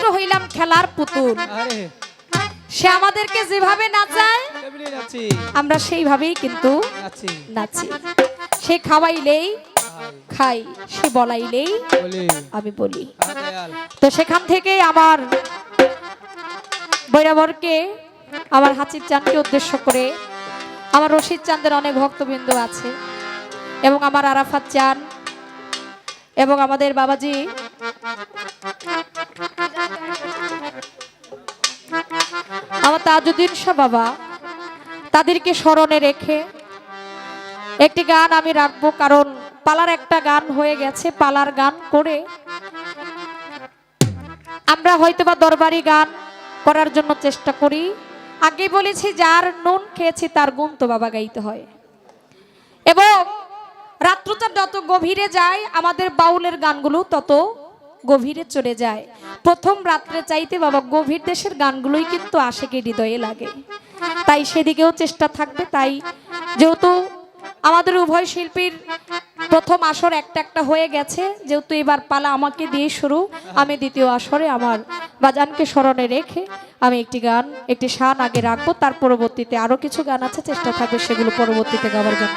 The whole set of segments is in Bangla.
ছোট হইলাম খেলার পুতুল। সে আমাদেরকে যেভাবে নাচায় আমরা সেইভাবেই কিন্তু নাচি। নাচি। সে খাওয়াইলেই খাই সে বলাইলেই আমি বলি। তো সেখান থেকে আমার বৈরাবরকে আমার হাসির চাঁদকে উদ্দেশ্য করে আমার রশিদ চাঁদের অনেক ভক্তবৃন্দ আছে এবং আমার আরাফাত চান এবং আমাদের বাবাজি তাজুদ্দিন শাহ বাবা, তাদেরকে স্মরণে রেখে একটি গান আমি রাখব, কারণ পালার একটা গান হয়ে গেছে, পালার গান করে আমরা হয়তোবা দরবারি গান করার জন্য চেষ্টা করি। আগে বলেছি, যার নুন খেয়েছি তার গুণ তো বাবা গাইতে হয়। এবং রাত্রটা যত গভীরে যায়, আমাদের বাউলের গানগুলো তত গভীরে চলে যায়। প্রথম রাত্রে চাইতে বাবা গভীর দেশের গানগুলোই কিন্তু আশেকে হৃদয়ে লাগে। তাই সেদিকেও চেষ্টা থাকবে, তাই যেহেতু আমাদের উভয় শিল্পীর প্রথম আসর একটা একটা হয়ে গেছে, যেহেতু এবার পালা আমাকে দিয়ে শুরু, আমি দ্বিতীয় আসরে আমার বাজানকে স্মরণে রেখে আমি একটি গান, একটি শান আগে রাখব, তার পরবর্তীতে আরও কিছু গান আছে, চেষ্টা থাকবে সেগুলো পরবর্তীতে গাওয়ার জন্য।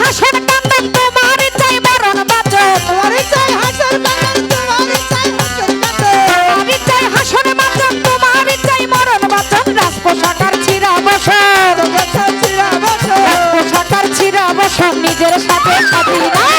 হাসন বান্দন তোমার চাই মরণ বাঁচো তোমার চাই হাসন বান্দন তোমার চাই হাসন বাঁচো তোমার নিজের সাথে সাথী না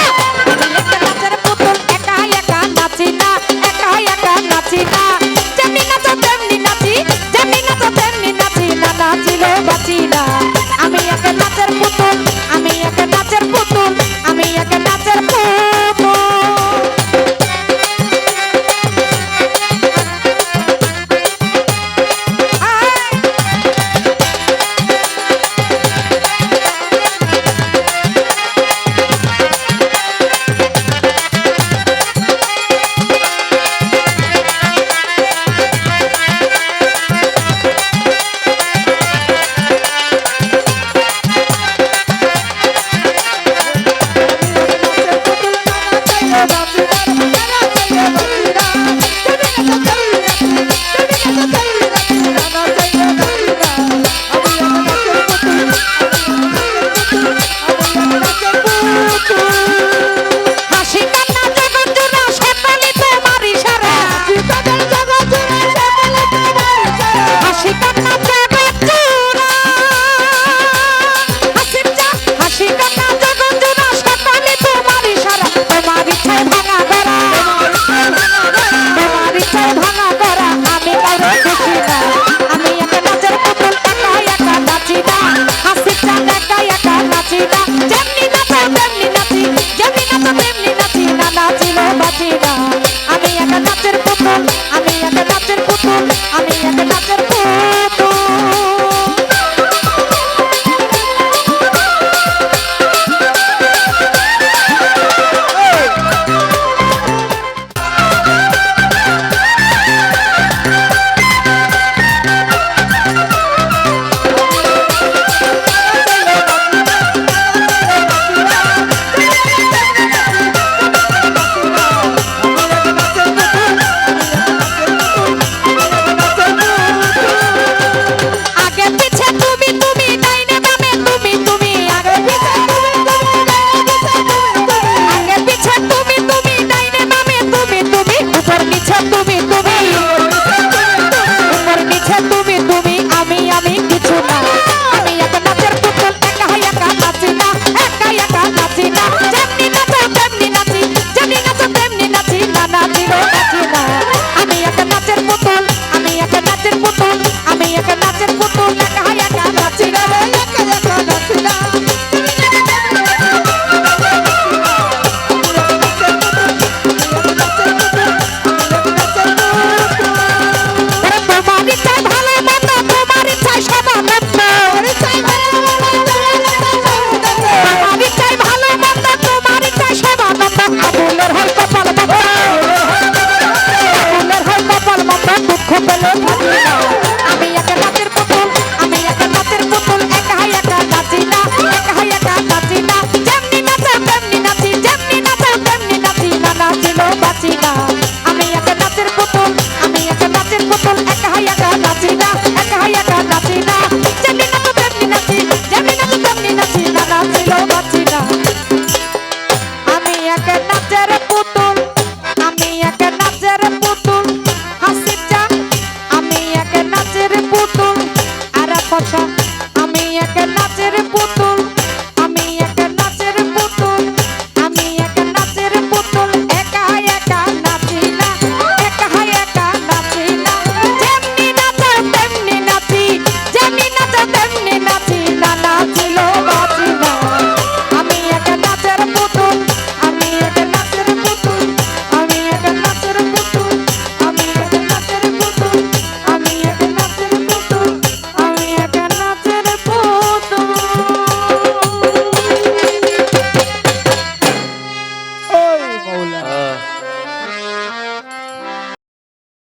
আর পছা